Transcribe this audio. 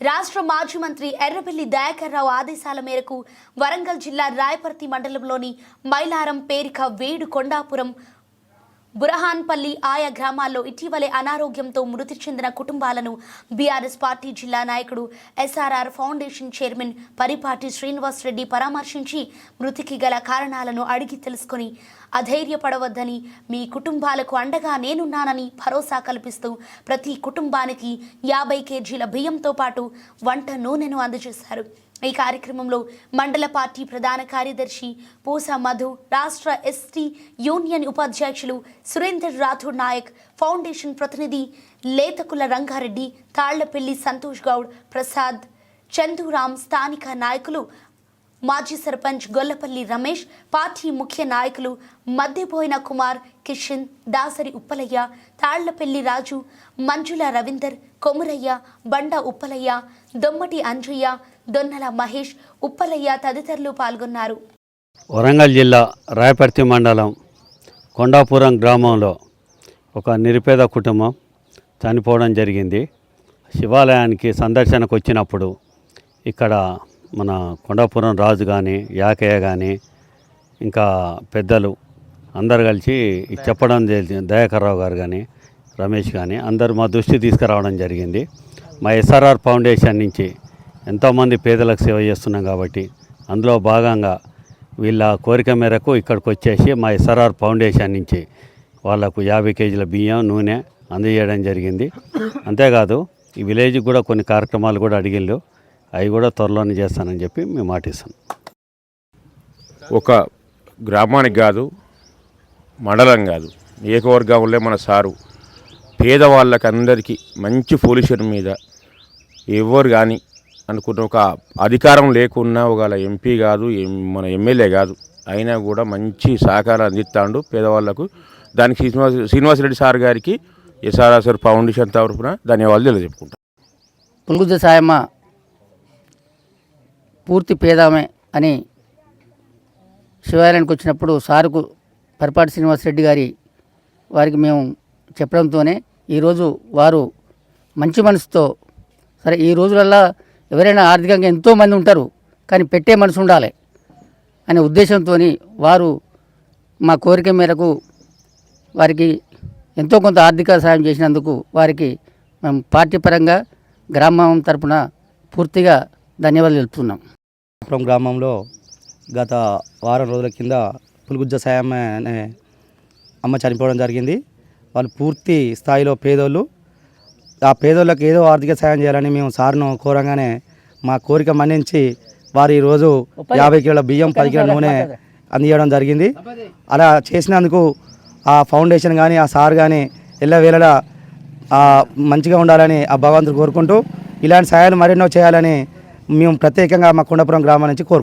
రాష్ట్ర మాజీ మంత్రి ఎర్రబెల్లి దయాకర్ రావు ఆదేశాల మేరకు వరంగల్ జిల్లా రాయపర్తి మండలంలోని మైలారం పేరిక వేడు కొండాపురం బురహాన్పల్లి ఆయా గ్రామాల్లో ఇటీవలే అనారోగ్యంతో మృతి చెందిన కుటుంబాలను బీఆర్ఎస్ పార్టీ జిల్లా నాయకుడు ఎస్ఆర్ఆర్ ఫౌండేషన్ చైర్మన్ పరిపాటి శ్రీనివాస్ రెడ్డి పరామర్శించి మృతికి గల కారణాలను అడిగి తెలుసుకుని అధైర్యపడవద్దని మీ కుటుంబాలకు అండగా నేనున్నానని భరోసా కల్పిస్తూ ప్రతి కుటుంబానికి యాభై కేజీల బియ్యంతో పాటు వంట నూనెను అందజేశారు. ఈ కార్యక్రమంలో మండల పార్టీ ప్రధాన కార్యదర్శి పూస మధు రాష్ట్ర ఎస్టీ యూనియన్ ఉపాధ్యక్షులు సురేందర్ రాథోడ్ నాయక్ ఫౌండేషన్ ప్రతినిధి లేతకుల రంగారెడ్డి తాళ్ళపల్లి సంతోష్ గౌడ్ ప్రసాద్ చందురామ్ స్థానిక నాయకులు మాజీ సర్పంచ్ గొల్లపల్లి రమేష్ పార్టీ ముఖ్య నాయకులు మధ్యపోయిన కుమార్ కిషన్ దాసరి ఉప్పలయ్య తాళ్ళపల్లి రాజు మంజుల రవీందర్ కొమురయ్య బండ ఉప్పలయ్య దొమ్మటి అంజయ్య దొన్నల మహేష్ ఉప్పలయ్య తదితరులు పాల్గొన్నారు. వరంగల్ జిల్లా రాయపర్తి మండలం కొండాపురం గ్రామంలో ఒక నిరుపేద కుటుంబం చనిపోవడం జరిగింది. శివాలయానికి సందర్శనకు వచ్చినప్పుడు ఇక్కడ మన కొండాపురం రాజు కానీ యాకయ్య కానీ ఇంకా పెద్దలు అందరు కలిసి చెప్పడం జరిగింది దయాకర్రావు గారు కానీ రమేష్ కానీ అందరూ మా దృష్టి తీసుకురావడం జరిగింది. మా ఎస్ఆర్ఆర్ ఫౌండేషన్ నుంచి ఎంతోమంది పేదలకు సేవ చేస్తున్నాం కాబట్టి అందులో భాగంగా వీళ్ళ కోరిక మేరకు ఇక్కడికి వచ్చేసి మా ఎస్ఆర్ఆర్ ఫౌండేషన్ నుంచి వాళ్ళకు యాభై కేజీల బియ్యం నూనె అందజేయడం జరిగింది. అంతేకాదు ఈ విలేజ్కి కూడా కొన్ని కార్యక్రమాలు కూడా అడిగిళ్ళు. అవి కూడా త్వరలోనే చేస్తానని చెప్పి మేము మాటిస్తాం. ఒక గ్రామానికి కాదు మండలం కాదు నియోజకవర్గంలో మన సారు పేదవాళ్ళకందరికీ మంచి పొల్యూషన్ మీద ఎవరు కానీ అనుకున్న ఒక అధికారం లేకున్నా ఒకవేళ ఎంపీ కాదు మన ఎమ్మెల్యే కాదు అయినా కూడా మంచి సహకారం అందిస్తాడు పేదవాళ్ళకు దానికి శ్రీనివాస శ్రీనివాసరెడ్డి సార్ గారికి ఎస్ఆర్ఆర్ ఫౌండేషన్ తరఫున ధన్యవాదాలు తెలియజెప్పుకుంటాం పులుగుజ సాయమ్మ పూర్తి పేదామే అని శివాలయానికి వచ్చినప్పుడు సారుకు పరిపాటి శ్రీనివాసరెడ్డి గారి వారికి మేము చెప్పడంతోనే ఈరోజు వారు మంచి మనసుతో సరే ఈ రోజులల్లా ఎవరైనా ఆర్థికంగా ఎంతోమంది ఉంటారు కానీ పెట్టే మనసు ఉండాలి అనే ఉద్దేశంతో వారు మా కోరిక మేరకు వారికి ఎంతో కొంత ఆర్థిక సాయం చేసినందుకు వారికి మేము పార్టీ పరంగా గ్రామం తరపున పూర్తిగా ధన్యవాదాలు తెలుపుతున్నాం. పురం గ్రామంలో గత వారం రోజుల కింద పులుగుజ్జ సాయమ్మ అనే అమ్మ చనిపోవడం జరిగింది. వాళ్ళు పూర్తి స్థాయిలో పేదోళ్ళు ఆ పేదోళ్ళకి ఏదో ఆర్థిక సాయం చేయాలని మేము సార్ను కోరంగానే మా కోరిక మన్నించి వారు ఈరోజు యాభై కిలోల బియ్యం పది కిలోల నూనె అందించడం జరిగింది. అలా చేసినందుకు ఆ ఫౌండేషన్ కానీ ఆ సార్ కానీ ఎల్లవేళలా మంచిగా ఉండాలని ఆ భగవంతుడు కోరుకుంటూ ఇలాంటి సాయాలు మరెన్నో చేయాలని మేము ప్రత్యేకంగా మా కొండపురం గ్రామం నుంచి కోరుకుంటున్నాం.